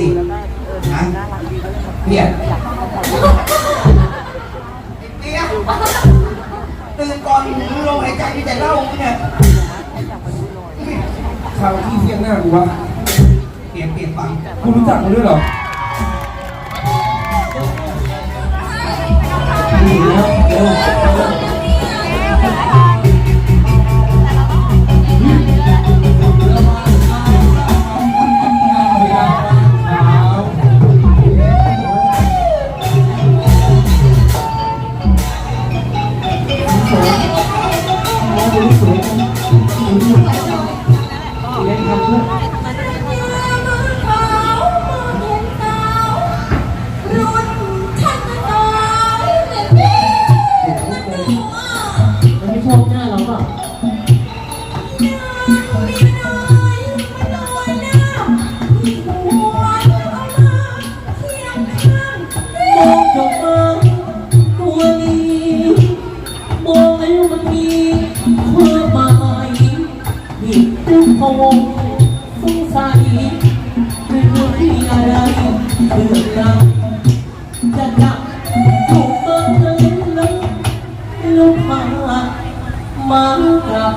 ตินะเนี่ยเตี้ยตื่นก่อนลมหายใจมีแต่เหล้าเนี่ยข่าวที่เที่ยงหน้ากูวะเปลี่ยนเปลี่ยนฟังกูรู้จักมันด้วยเหรอดีแล้ว เรื่องราวจะจับบอร์นั้นแล้วลงมามากับ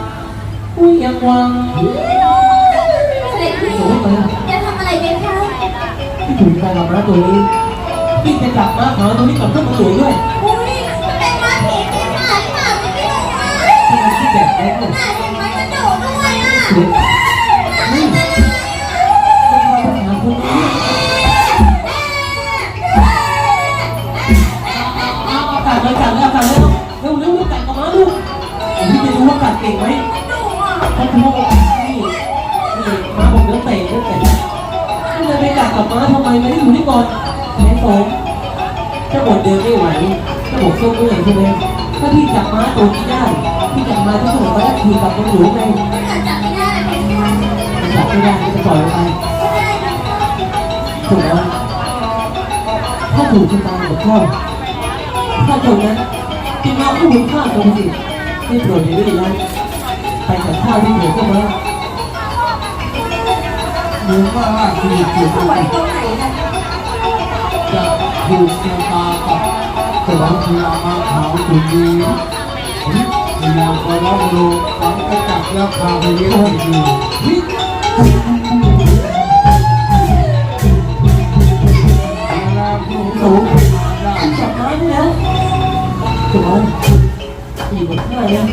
ผู้ยังหวังเสด็จพี่จะทำอะไรกันคะถูกใจกับม้าตัวนี้พี่จะจับมาขาตัวนี้กับเครื่องมือด้วยอุ้ยมันเป็นม้าผีปีศาหรือเปล่าไม่รู้อะที่มที่แบบแรกเลยน่าเห็นไหมมันดุด้วยอะ ก่อนแขนสองถ้าหมดเดินไม่ไหวถ้าบอกเสื้อเมื่อยใช่ไหมถ้าพี่จับม้าตัวนี้ได้พี่จับม้าที่สมุนไพรได้ทีกับตำรวจไงถ้าจับไม่ได้เป็นใครจับไม่ได้จะปล่อยไปไม่ได้นะคะถูกแล้วถ้าถูกชะตากับพ่อถ้าตรงนั้นกินมาผู้บุญค่าตรงสิไม่โปรดในวิธีนั้นไปกับข้าวที่เหลือก็มาเหมือนว่าร่างที่ถูกสวยต รงไหนนะจะถูกเกี่ยวตากับสวรรค์พญามาขาวจุดนี้พยายามไปร้องดูฝังไปจับแล้วพาไปเลี้ยงให้ดูเวลาผู้สูงจับไม้ได้แล้วถูกไหมอีกบนข้าเนี่ย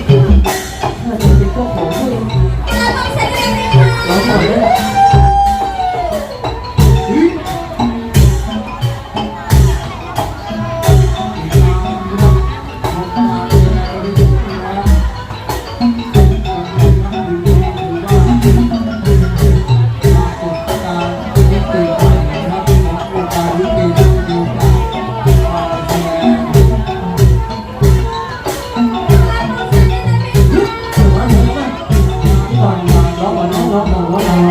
ข้าจะเป็นเจ้าของด้วย น้องร้องก่าเรา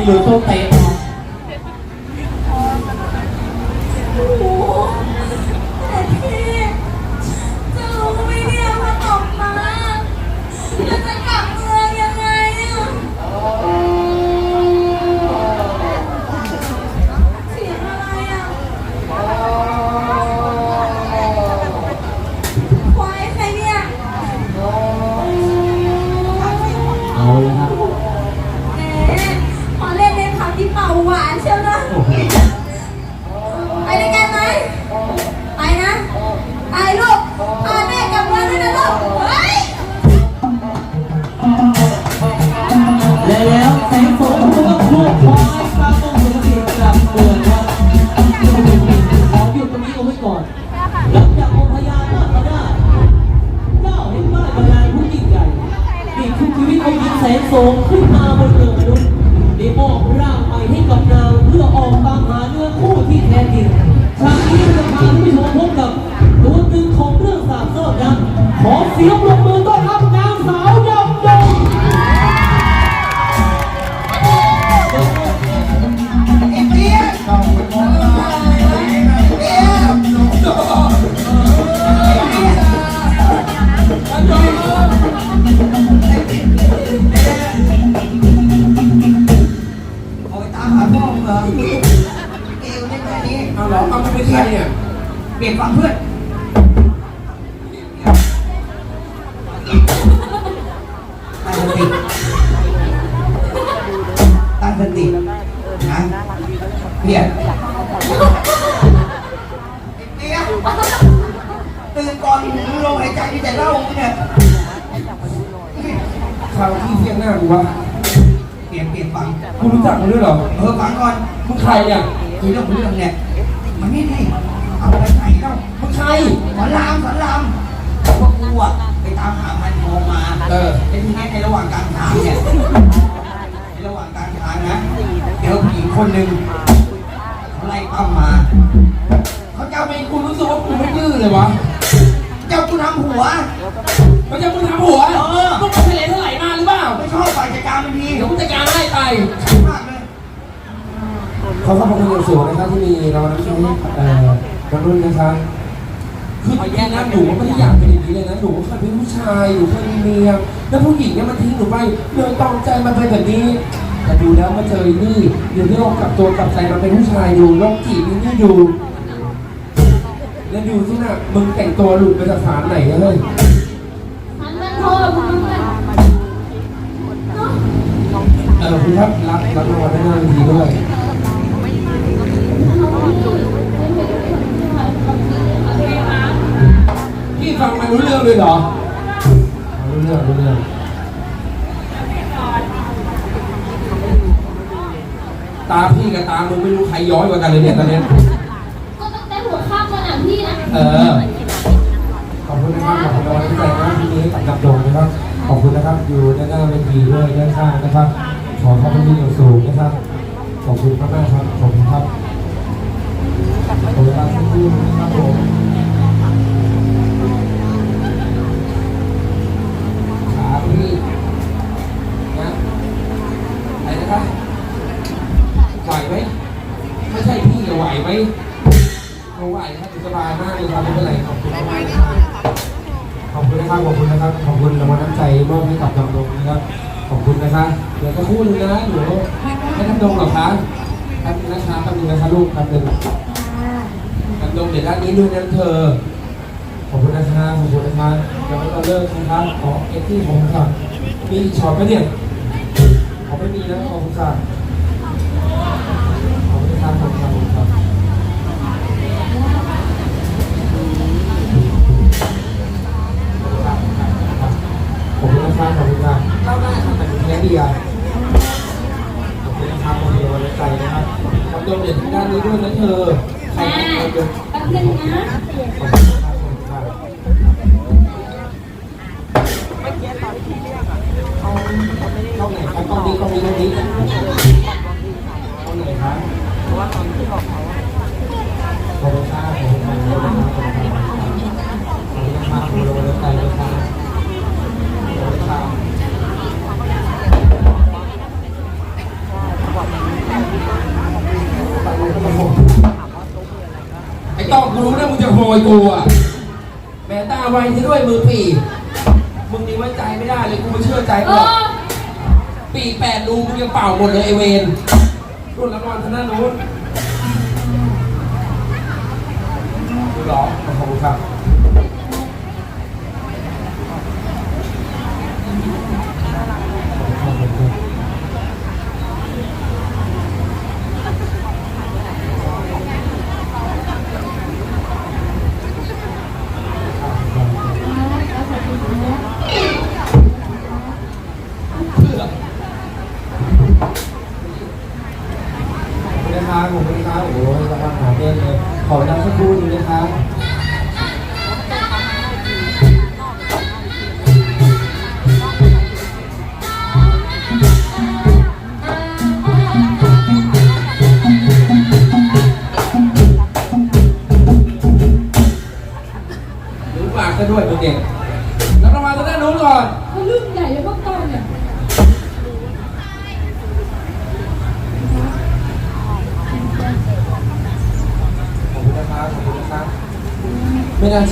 ไม่รู้ต้องเตะ ติตั้งสตินะเพียรเพียรตื่นก่อนลงหายใจมีแต่เล่าเนี่ยข่าวที่เที่ยงหน้ากูวะเปลี่ยนเปลี่ยนฟังกูรู้จักกันด้วยเหรอเออฟังก่อนมึงใครเนี่ยคุยเรื่องเรื่องเนี่ยมันนี่นี่เอาไปไหนเล่ามึงใครสอนรามสอนรามพวกกูอะไปตามหา เออไอ้ทีนี้ในระหว่างกลางทางเนี่ยในระหว่างกลางทางนะ เดี๋ยวผู้หญิงคนหนึ่งเขาไล่ปั้มมา เขาจะเอาไปกูรู้สึกว่ากูไม่ดื้อเลยวะเจ้ากูทำหัวมันจะมึงทำหัวเออมึงไปทะเลเท่าไหร่มาหรือเปล่า ไม่ชอบฝ่ายจัดการมันทีเดี๋ยวกูจัดการให้ไปมากเลย ขอขอบคุณอย่างสูงนะครับที่มีเราน้ำใจให้เอ่อวัยรุ่นนะครับ คือจริงๆนะหนูไม่ได้อยากเป็นอย่างนี้เลยนะหนูเคยเป็นผู้ชายหนูเคยมีเมียแล้วผู้หญิงเนี่ยมันทิ้งหนูไปเลยตองใจมาเป็นแบบนี้ แต่ดูแล้วมาเจอไอ้นี่เดี๋ยวนี้ลองกลับตัวกลับใจมาเป็นผู้ชายดูลองจีบไอ้นี่ดู แล้วดูสินะมึงแต่งตัวหลุดไปจากศาลไหนเนี่ยเลยฉันมันโทษมึงเลยเออคุณครับรับรับรางวัลได้หน้าเวทีด้วย ฟังมันรู้เรื่องเลยเหรออ๋อรู้เรื่องรู้เรื่องตาพี่กับตามึงไม่รู้ใครย้อยกว่ากันเลยเนี่ยตอนเนี้ยก็ตั้งแต่หัวข้ามสนามพี่นะเออขอบคุณนะครับขอบคุณรางวัลน้ำใจนะที่นี้กับดับโดงนะครับ ขอบคุณนะครับอยู่ด้านหน้าเวทีด้วยด้านข้างนะครับ ขอขอบคุณที่อยู่สูงนะครับ ขอบคุณมากๆครับขอบคุณครับขอบคุณครับทุกท่านนะครับผม อะไหวไหมไม่ใช่พี่จะไหวไหมเราไหวครับสบายมากเลยครับไม่เป็นไรขอบคุณมากขอบคุณนะครับขอบคุณนะครับขอบคุณรางวัลน้ำใจมอบให้กับดำดงนะครับ ขอบคุณนะครับเดี๋ยวจะคู่นึงนะหนูให้ดำดงหรอคะแป๊บนึงนะคะแป๊บนึงนะคะลูกแป๊บนึงดำดงเดี๋ยวด้านนี้ด้วยนะเธอขอบคุณนะคะขอบคุณนะคะเดี๋ยวเราเลิกนะครับขอเอ็กซ์ที่ผมค่ะมีช็อตไหมเนี่ย ขอไม่มีนะขอบคุณค่ะ ไหนครับตอนนี้ตรงนี้ตรงนี้เขาไหนครับเพราะว่าตอนที่บอกเขาขอบคุณครับขอบคุณครับขอบคุณครับขอบคุณครับขอบคุณครับไอ้ต้องรู้นะมึงจะโมยกูอะแม่ตาไวซะด้วยมือปีมึงนี่ไว้ใจไม่ได้เลยกูไม่เชื่อใจหรอกอ ปีแปดรูมึงยังเป่าหมดเลยไอเวนรุ่นรางวัลทางด้านนู้นหรอขอบคุณครับ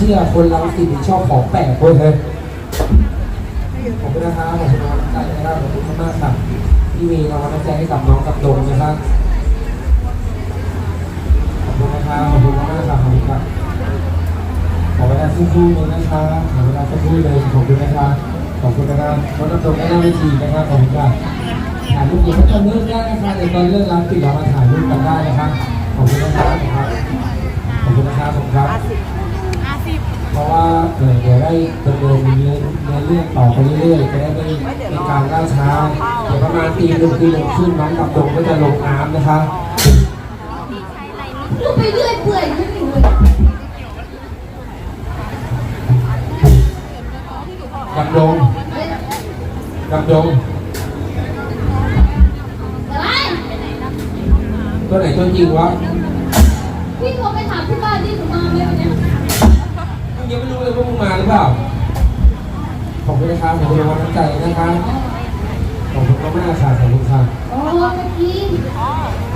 ชื่อคนเรังสิตนี่ชอบของแปลกเว้ยเฮ้ยขอบคุณนะครับขอบคุณน้องใจนะครับขอบคุณมากครับที่มีรางวัลน้ำใจให้กับน้องกับโดมนะครับขอบคุณนะครับขอบคุณมากครับขอบคุณครับขอเวลาสักครู่หนึงนะครับขอเวลาสักครู่เลยขอบคุณนะครับขอบคุณนะครับน้องกับโดมได้หน้าเวทีนะครับขอบคุณครับถ่ายรูปอยู่ก็จะเลิกได้นะคะเดี๋ยวตอนเลิกร้านปิดเรามาถ่ายรูปกันได้นะครับขอบคุณนะครับขอบคุณนะครับขอบคุณครับ เออเดี๋ยวได้ดำเนินเรื่องเนื้อเรื่องต่อไปเรื่อยๆจะได้ไม่มีการล่าช้าเดี๋ยวประมาณตีหนึ่งตีหนึ่งครึ่งน้องดำดงก็จะลงน้ำนะคะลูกไปเรื่อยเปื่อยไม่อยู่เลยดำดงดำดงอะไรตัวไหนตัวจริงวะพี่โทรไปถามที่บ้านที่หนูมาไหมวันนี้ ยมึงยังไม่รู้เลยว่ามึงมาหรือเปล่า ขอบคุณนะครับขอบคุณกำลังใจนะคะขอบคุณมากๆค่ะขอบคุณค่ะอ๋อเมื่อกี้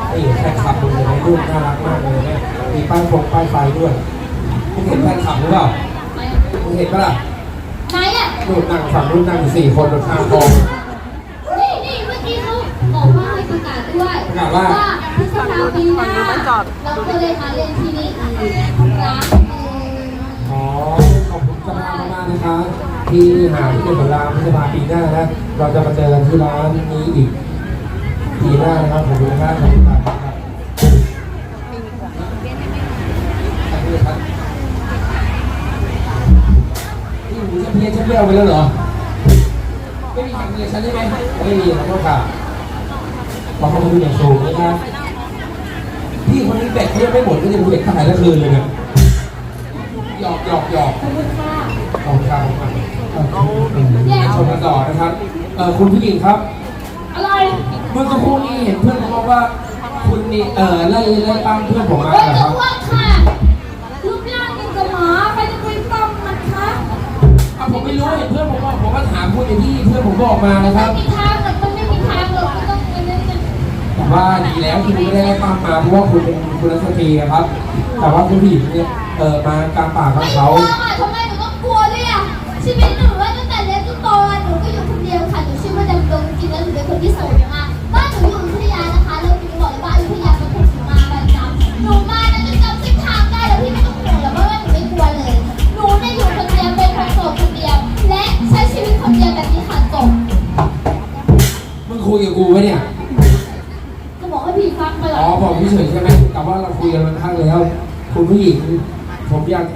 ไอ้แฟนคลับมึงในรูปน่ารักมากเลยนะมีป้ายฟงป้ายไฟด้วยมึงเห็นแฟนคลับหรือเปล่าไหนมึงเห็นปะล่ะไหนอะรูปนั่งฝั่งรูปนั่งอยู่สี่คนบนข้างกองนี่นี่เมื่อกี้เขาบอกว่าให้ประกาศด้วยประกาศว่าพฤษภาปีหน้าเราก็เลยมาเรียนที่นี่อีกรักเอง นะคะ ที่หาที่เป็นเวลาพฤษภาปีหน้านะเราจะมาเจอกันที่ร้านนี้อีกปีหน้านะครับขอบคุณนะครับขอบคุณครับขอบคุณครับนี่หนูจะเพี้ยนฉันไม่เอาไปแล้วเหรอ ไม่มีใครเพียนฉันใช่ไหมไม่มีครับพ่อค่ะขอขอบคุณอย่างสูงนะครับพี่คนนี้แบกเขายังไม่หมดก็ยังเบียดขายทั้งคืนเลยเนี่ย หยอกหยอกหยอกขอบคุณค่ะขอบคุณครับชมกันต่อนะครับ เอ่อคุณผู้หญิงครับ อะไร เมื่อสักครู่นี้เห็นเพื่อนผมบอกว่า คุณนี่เอ่อไล่ไล่ปั้มเพื่อนผมมาเฮ้ยเหรอจะครับอ้วนค่ะรูปร่างยังกับหมาใครจะไปปั้มมันคะอะผมไม่รู้เห็นเพื่อนผมบอกผมก็ถามคุณอย่างที่เพื่อนผมบอกมานะคไม่รับ มีทางหรอกมันไม่มีทางหรอกไม่ต้องไปเล่นกันแต่ว่าดีแล้วที่คุณไม่ได้ไล่ปั้มมาเพราะว่าคุณเป็นคุณรัชตรีอะครับ แต่ว่าคุณผู้หญิงเนี่ย เอ่อมากลางป่ากลางไม่กเขา